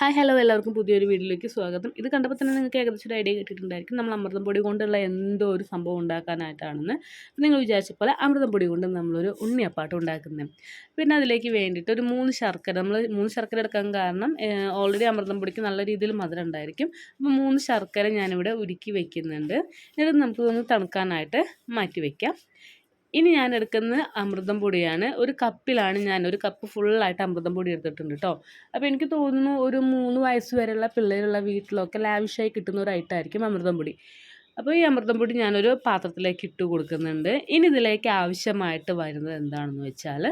Hi hello എല്ലാവർക്കും പുതിയൊരു വീഡിയോയിലേക്ക് സ്വാഗതം. ഇത് കണ്ടപ്പോൾ തന്നെ നിങ്ങൾക്ക് ഏകദേശം ഒരു ഐഡിയ കിട്ടിയിട്ടുണ്ടായിരിക്കും. നമ്മൾ അമൃതം പൊടി കൊണ്ടുള്ള എന്തോ ഒരു സംഭവം ഉണ്ടാക്കാനായിട്ടാണെന്ന്. നിങ്ങൾ വിചാരിച്ച പോലെ അമൃതം പൊടി കൊണ്ട് നമ്മളൊരു ഉണ്ണിയപ്പാട്ട് ഉണ്ടാക്കുന്നത് പിന്നെ അതിലേക്ക് വേണ്ടിയിട്ട് ഒരു മൂന്ന് ശർക്കര നമ്മൾ മൂന്ന് ശർക്കര എടുക്കാൻ കാരണം ഓൾറെഡി അമൃതം പൊടിക്ക് നല്ല രീതിയിൽ മധുരം ഉണ്ടായിരിക്കും. അപ്പോൾ മൂന്ന് ശർക്കര ഞാനിവിടെ ഉരുക്കി വെക്കുന്നുണ്ട്. എന്നിട്ട് ഒന്ന് തണുക്കാനായിട്ട് മാറ്റി വയ്ക്കാം ഇനി ഞാൻ എടുക്കുന്നത് അമൃതം പൊടിയാണ്. ഒരു കപ്പിലാണ് ഞാൻ ഒരു കപ്പ് ഫുള്ളായിട്ട് അമൃതം പൊടി എടുത്തിട്ടുണ്ട് കേട്ടോ അപ്പോൾ എനിക്ക് തോന്നുന്നു ഒരു മൂന്ന് വയസ്സ് വരെയുള്ള പിള്ളേരുള്ള വീട്ടിലൊക്കെ ലാവിഷായി കിട്ടുന്ന ഒരു ഐറ്റമായിരിക്കും അമൃതം പൊടി. അപ്പോൾ ഈ അമൃതം പൊടി ഞാനൊരു പാത്രത്തിലേക്ക് ഇട്ട് കൊടുക്കുന്നുണ്ട്. ഇനി ഇതിലേക്ക് ആവശ്യമായിട്ട് വരുന്നത് എന്താണെന്ന് വെച്ചാൽ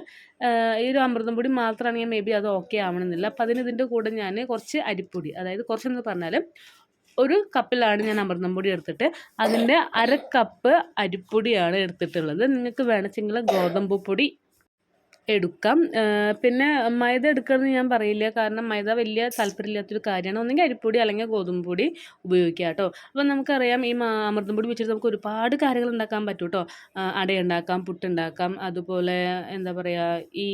ഈ ഒരു അമൃതം പൊടി മാത്രമാണെങ്കിൽ മേ ബി അത് ഓക്കെ ആവണമെന്നില്ല. അപ്പോൾ അതിന് ഇതിന്റെ കൂടെ ഞാൻ കുറച്ച് അരിപ്പൊടി അതായത് കുറച്ചെന്ന് പറഞ്ഞാൽ ഒരു കപ്പിലാണ് ഞാൻ അമൃതം പൊടി എടുത്തിട്ട്. അതിന്റെ അര കപ്പ് അരിപ്പൊടിയാണ് എടുത്തിട്ടുള്ളത്. നിങ്ങൾക്ക് വേണമെങ്കിൽ ഗോതമ്പ് പൊടി എടുക്കാം. പിന്നെ മൈദ എടുക്കണമെന്ന് ഞാൻ പറയില്ല. കാരണം മൈദ വലിയ താല്പര്യമില്ലാത്തൊരു കാര്യമാണ്. ഒന്നെങ്കിൽ അരിപ്പൊടി അല്ലെങ്കിൽ ഗോതമ്പ് പൊടി ഉപയോഗിക്കുക കേട്ടോ. അപ്പോൾ നമുക്കറിയാം ഈ അമൃതം പൊടി വെച്ചിട്ട് നമുക്ക് ഒരുപാട് കാര്യങ്ങൾ ഉണ്ടാക്കാൻ പറ്റും കേട്ടോ. അടയുണ്ടാക്കാം പുട്ടുണ്ടാക്കാം അതുപോലെ എന്താ പറയുക ഈ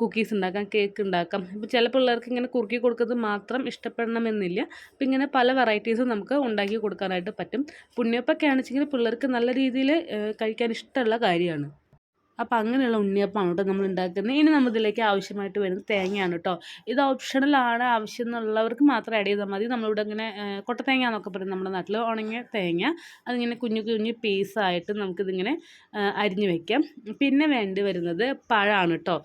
കുക്കീസ് ഉണ്ടാക്കാം കേക്ക് ഉണ്ടാക്കാം. ഇപ്പോൾ ചില പിള്ളേർക്ക് ഇങ്ങനെ കുറുക്കി കൊടുക്കുന്നത് മാത്രം ഇഷ്ടപ്പെടണമെന്നില്ല. അപ്പം ഇങ്ങനെ പല വെറൈറ്റീസും നമുക്ക് ഉണ്ടാക്കി കൊടുക്കാനായിട്ട് പറ്റും. പുണ്യപ്പൊക്കെ ആണെച്ചെങ്കിൽ പിള്ളേർക്ക് നല്ല രീതിയിൽ കഴിക്കാൻ ഇഷ്ടമുള്ള കാര്യമാണ്. അപ്പോൾ അങ്ങനെയുള്ള ഉണ്ണിയപ്പമാണ് കേട്ടോ നമ്മൾ ഉണ്ടാക്കുന്നത്. ഇനി നമ്മൾ ഇതിലേക്ക് ആവശ്യമായിട്ട് വരുന്നത് തേങ്ങയാണ് കേട്ടോ ഇത് ഓപ്ഷണലാണ് ആവശ്യം എന്നുള്ളവർക്ക് മാത്രം ആഡ് ചെയ്താൽ മതി. നമ്മളിവിടെ ഇങ്ങനെ കൊട്ടത്തേങ്ങ എന്നൊക്കെ പറയും നമ്മുടെ നാട്ടിൽ. ഉണങ്ങിയ തേങ്ങ. അതിങ്ങനെ കുഞ്ഞു കുഞ്ഞു പീസായിട്ട് നമുക്കിതിങ്ങനെ അരിഞ്ഞ് വെക്കാം. പിന്നെ വേണ്ടി വരുന്നത് പഴമാണ് കേട്ടോ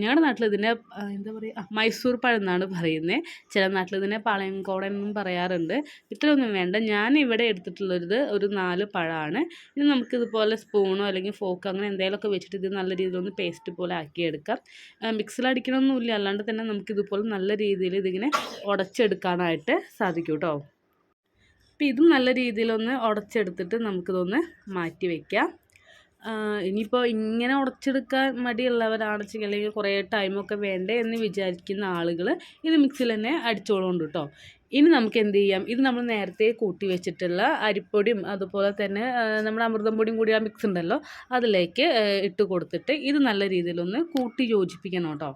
ഞങ്ങളുടെ നാട്ടിൽ ഇതിനെ എന്താ പറയുക മൈസൂർ പഴം എന്നാണ് പറയുന്നത് ചില നാട്ടിൽ ഇതിനെ പാളയംകോടൻ എന്നും പറയാറുണ്ട്. ഇത്രയൊന്നും വേണ്ട. ഞാൻ ഇവിടെ എടുത്തിട്ടുള്ളത് ഒരു നാല് പഴമാണ്. ഇത് നമുക്കിതുപോലെ സ്പൂണോ അല്ലെങ്കിൽ ഫോക്കോ അങ്ങനെ എന്തെങ്കിലും ഒക്കെ വെച്ചിട്ട് ഇത് നല്ല രീതിയിലൊന്ന് പേസ്റ്റ് പോലെ ആക്കിയെടുക്കാം. മിക്സിലടിക്കണമൊന്നുമില്ല അല്ലാണ്ട് തന്നെ നമുക്കിതുപോലെ നല്ല രീതിയിൽ ഇതിങ്ങനെ ഉടച്ചെടുക്കാനായിട്ട് സാധിക്കും കേട്ടോ അപ്പോൾ ഇതും നല്ല രീതിയിലൊന്ന് ഉടച്ചെടുത്തിട്ട് നമുക്കിതൊന്ന് മാറ്റി വയ്ക്കാം ഇനിയിപ്പോൾ ഇങ്ങനെ ഉടച്ചെടുക്കാൻ മടിയുള്ളവരാണെച്ചെങ്കിൽ അല്ലെങ്കിൽ കുറേ ടൈമൊക്കെ വേണ്ടേ എന്ന് വിചാരിക്കുന്ന ആളുകൾ ഇത് മിക്സിയിൽ തന്നെ അടിച്ചോളുണ്ട് കേട്ടോ ഇനി നമുക്ക് എന്ത് ചെയ്യാം? ഇത് നമ്മൾ നേരത്തെ കൂട്ടി വെച്ചിട്ടുള്ള അരിപ്പൊടിയും അതുപോലെ തന്നെ നമ്മൾ അമൃതം പൊടിയും കൂടി ആ മിക്സ് ഉണ്ടല്ലോ അതിലേക്ക് ഇട്ട് കൊടുത്തിട്ട് ഇത് നല്ല രീതിയിലൊന്ന് കൂട്ടി യോജിപ്പിക്കണം കേട്ടോ.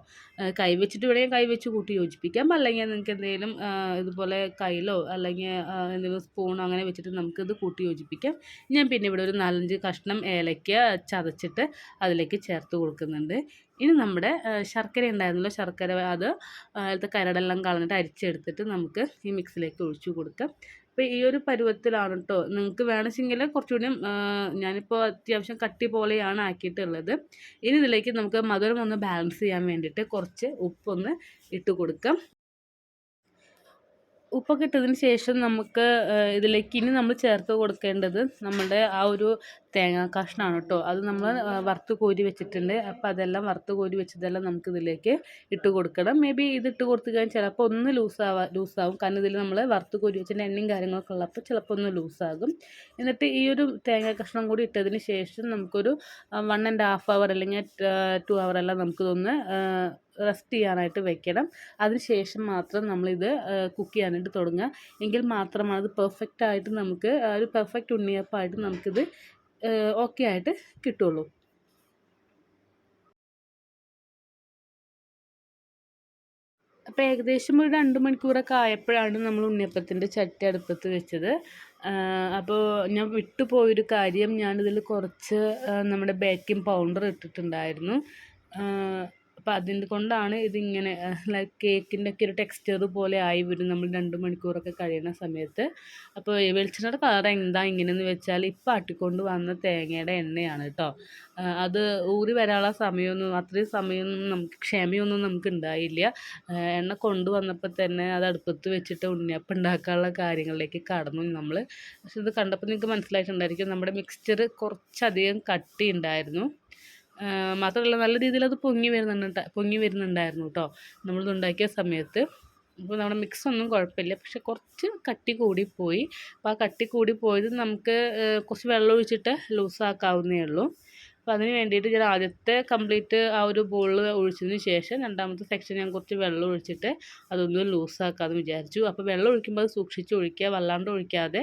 കൈ വെച്ചിട്ട് ഇവിടെ കൈ വെച്ച് കൂട്ടി യോജിപ്പിക്കാം. അല്ലെങ്കിൽ നിങ്ങൾക്ക് എന്തെങ്കിലും ഇതുപോലെ കയ്യിലോ അല്ലെങ്കിൽ എന്തെങ്കിലും സ്പൂണോ അങ്ങനെ വെച്ചിട്ട് നമുക്കിത് കൂട്ടി യോജിപ്പിക്കാം. ഞാൻ പിന്നെ ഇവിടെ ഒരു നാലഞ്ച് കഷ്ണം ഏലയ്ക്ക ചതച്ചിട്ട് അതിലേക്ക് ചേർത്ത് കൊടുക്കുന്നുണ്ട്. ഇനി നമ്മുടെ ശർക്കര ഉണ്ടായിരുന്നല്ലോ ശർക്കര അത് അതിലത്തെ കരടെല്ലാം കളഞ്ഞിട്ട് അരിച്ചെടുത്തിട്ട് നമുക്ക് ഈ മിക്സിലേക്ക് ഒഴിച്ചു കൊടുക്കാം. അപ്പോൾ ഈ ഒരു പരുവത്തിലാണ് കേട്ടോ നിങ്ങൾക്ക് വേണമെങ്കിൽ കുറച്ചുകൂടി ഞാനിപ്പോൾ അത്യാവശ്യം കട്ടി പോലെയാണ് ആക്കിയിട്ടുള്ളത്. ഇനി ഇതിലേക്ക് നമുക്ക് മധുരം ഒന്ന് ബാലൻസ് ചെയ്യാൻ വേണ്ടിയിട്ട് കുറച്ച് ഉപ്പൊന്ന് ഇട്ട് കൊടുക്കാം. ഉപ്പൊക്കെ ഇട്ടതിന് ശേഷം നമുക്ക് ഇതിലേക്ക് ഇനി നമ്മൾ ചേർത്ത് കൊടുക്കേണ്ടത് നമ്മുടെ ആ ഒരു തേങ്ങാ കഷ്ണമാണ് കേട്ടോ. അത് നമ്മൾ വറുത്ത് കോരി വെച്ചിട്ടുണ്ട്. അപ്പോൾ അതെല്ലാം വറുത്ത് കോരി വെച്ചതെല്ലാം നമുക്ക് ഇതിലേക്ക് ഇട്ട് കൊടുക്കണം. മേ ബി ഇത് ഇട്ട് കൊടുത്തു കഴിഞ്ഞാൽ ചിലപ്പോൾ ഒന്ന് ലൂസാവാ ലൂസാവും കാരണം ഇതിൽ നമ്മൾ വറുത്ത് കോരി വെച്ചിട്ട് എണ്ണയും കാര്യങ്ങളൊക്കെ ഉള്ളപ്പോൾ ചിലപ്പോൾ ഒന്ന് ലൂസാകും എന്നിട്ട് ഈ ഒരു തേങ്ങാ കഷ്ണം കൂടി ഇട്ടതിന് ശേഷം നമുക്കൊരു വൺ ആൻഡ് ഹാഫ് അവർ അല്ലെങ്കിൽ ടു അവർ എല്ലാം നമുക്കിതൊന്ന് റെസ്റ്റ് ചെയ്യാനായിട്ട് വെക്കണം. അതിന് ശേഷം മാത്രം നമ്മളിത് കുക്ക് ചെയ്യാനായിട്ട് തുടങ്ങുക. എങ്കിൽ മാത്രമാണ് അത് പെർഫെക്റ്റ് ആയിട്ട് നമുക്ക് ഒരു പെർഫെക്റ്റ് ഉണ്ണിയപ്പമായിട്ട് നമുക്കിത് ഓക്കെ ആയിട്ട് കിട്ടുള്ളൂ. അപ്പോൾ ഏകദേശം ഒരു രണ്ട് മണിക്കൂറൊക്കെ ആയപ്പോഴാണ് നമ്മൾ ഉണ്ണിയപ്പത്തിന്റെ ചട്ടി അടുപ്പത്ത് വെച്ചത്. അപ്പോൾ ഞാൻ വിട്ടുപോയൊരു കാര്യം ഞാനിതിൽ കുറച്ച് നമ്മുടെ ബേക്കിംഗ് പൗഡർ ഇട്ടിട്ടുണ്ടായിരുന്നു. അപ്പോൾ അതുകൊണ്ടാണ് കൊണ്ടാണ് ഇതിങ്ങനെ ലൈക്ക് കേക്കിന്റെ ഒക്കെ ഒരു ടെക്സ്ചർ പോലെ ആയി വരും നമ്മൾ രണ്ട് മണിക്കൂറൊക്കെ കഴിയുന്ന സമയത്ത്. അപ്പോൾ വെളിച്ചെണ്ണയുടെ കളർ എന്താ ഇങ്ങനെയെന്ന് വെച്ചാൽ ഇപ്പം ആട്ടിക്കൊണ്ട് വന്ന തേങ്ങയുടെ എണ്ണയാണ് കേട്ടോ അത് ഊറി വരാനുള്ള സമയമൊന്നും അത്രയും സമയമൊന്നും നമുക്ക് ക്ഷമയൊന്നും നമുക്ക് ഉണ്ടായില്ല. എണ്ണ കൊണ്ടുവന്നപ്പോൾ തന്നെ അത് അടുപ്പത്ത് വെച്ചിട്ട് ഉണ്ണിയപ്പം ഉണ്ടാക്കാനുള്ള കാര്യങ്ങളിലേക്ക് കടന്നു നമ്മൾ പക്ഷെ ഇത് കണ്ടപ്പോൾ നിങ്ങൾക്ക് മനസ്സിലായിട്ടുണ്ടായിരിക്കും നമ്മുടെ മിക്സ്ചർ കുറച്ചധികം കട്ടി ഉണ്ടായിരുന്നു മാത്രമല്ല നല്ല രീതിയിൽ അത് പൊങ്ങി വരുന്നുണ്ട് പൊങ്ങി വരുന്നുണ്ടായിരുന്നു കേട്ടോ നമ്മളിത് ഉണ്ടാക്കിയ സമയത്ത്. അപ്പോൾ നമ്മുടെ മിക്സ് ഒന്നും കുഴപ്പമില്ല. പക്ഷെ കുറച്ച് കട്ടി കൂടിപ്പോയി അപ്പോൾ ആ കട്ടി കൂടി പോയത് നമുക്ക് കുറച്ച് വെള്ളം ഒഴിച്ചിട്ട് ലൂസാക്കാവുന്നേ ഉള്ളൂ. അപ്പോൾ അതിന് വേണ്ടിയിട്ട് ഞാൻ ആദ്യത്തെ കംപ്ലീറ്റ് ആ ഒരു ബോളിൽ ഒഴിച്ചതിന് ശേഷം രണ്ടാമത്തെ സെക്ഷൻ ഞാൻ കുറച്ച് വെള്ളം ഒഴിച്ചിട്ട് അതൊന്ന് ലൂസാക്കാമെന്ന് വിചാരിച്ചു. അപ്പോൾ വെള്ളം ഒഴിക്കുമ്പോൾ അത് സൂക്ഷിച്ച് ഒഴിക്കുക വല്ലാണ്ട് ഒഴിക്കാതെ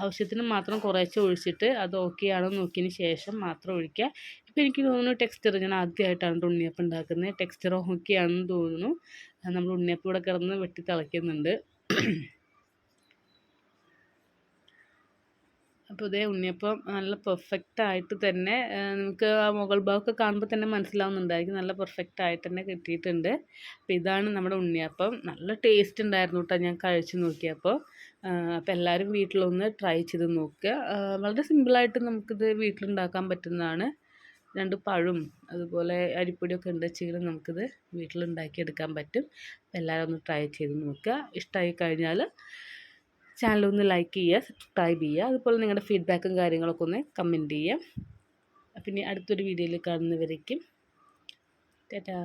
ആവശ്യത്തിന് മാത്രം കുറേശ്ശെ ഒഴിച്ചിട്ട് അത് ഓക്കെ ആണോ നോക്കിയതിന് ശേഷം മാത്രം ഒഴിക്കുക. ഇപ്പോൾ എനിക്ക് തോന്നുന്നു ടെക്സ്ചർ ഞാൻ ആദ്യമായിട്ടാണ് ഉണ്ണിയപ്പം ഉണ്ടാക്കുന്നത്. ടെക്സ്ചർ ഓക്കെയാണെന്ന് തോന്നുന്നു. നമ്മൾ ഉണ്ണിയപ്പം ഇവിടെ കിടന്ന് വെട്ടി തിളയ്ക്കുന്നുണ്ട്. അപ്പോൾ ഇതേ ഉണ്ണിയപ്പം നല്ല പെർഫെക്റ്റ് ആയിട്ട് തന്നെ നമുക്ക് ആ മുകൾ ഭാഗമൊക്കെ കാണുമ്പോൾ തന്നെ മനസ്സിലാവുന്നുണ്ടായിരിക്കും. നല്ല പെർഫെക്റ്റ് ആയിട്ട് തന്നെ കിട്ടിയിട്ടുണ്ട്. അപ്പോൾ ഇതാണ് നമ്മുടെ ഉണ്ണിയപ്പം. നല്ല ടേസ്റ്റ് ഉണ്ടായിരുന്നു കേട്ടോ ഞാൻ കഴിച്ചു നോക്കിയപ്പോൾ അപ്പോൾ എല്ലാവരും വീട്ടിലൊന്ന് ട്രൈ ചെയ്ത് നോക്കുക. വളരെ സിമ്പിളായിട്ട് നമുക്കിത് വീട്ടിലുണ്ടാക്കാൻ പറ്റുന്നതാണ്. രണ്ട് പഴവും അതുപോലെ അരിപ്പൊടിയൊക്കെ ഉണ്ട് വെച്ചെങ്കിലും നമുക്കിത് വീട്ടിലുണ്ടാക്കിയെടുക്കാൻ പറ്റും. എല്ലാവരും ഒന്ന് ട്രൈ ചെയ്ത് നോക്കുക. ഇഷ്ടമായി കഴിഞ്ഞാൽ ചാനൽ ഒന്ന് ലൈക്ക് ചെയ്യുക സബ്സ്ക്രൈബ് ചെയ്യുക. അതുപോലെ നിങ്ങളുടെ ഫീഡ്ബാക്കും കാര്യങ്ങളൊക്കെ ഒന്ന് കമന്റ് ചെയ്യുക. പിന്നെ അടുത്തൊരു വീഡിയോയിൽ കാണുന്നവരേക്കും. ടാറ്റാ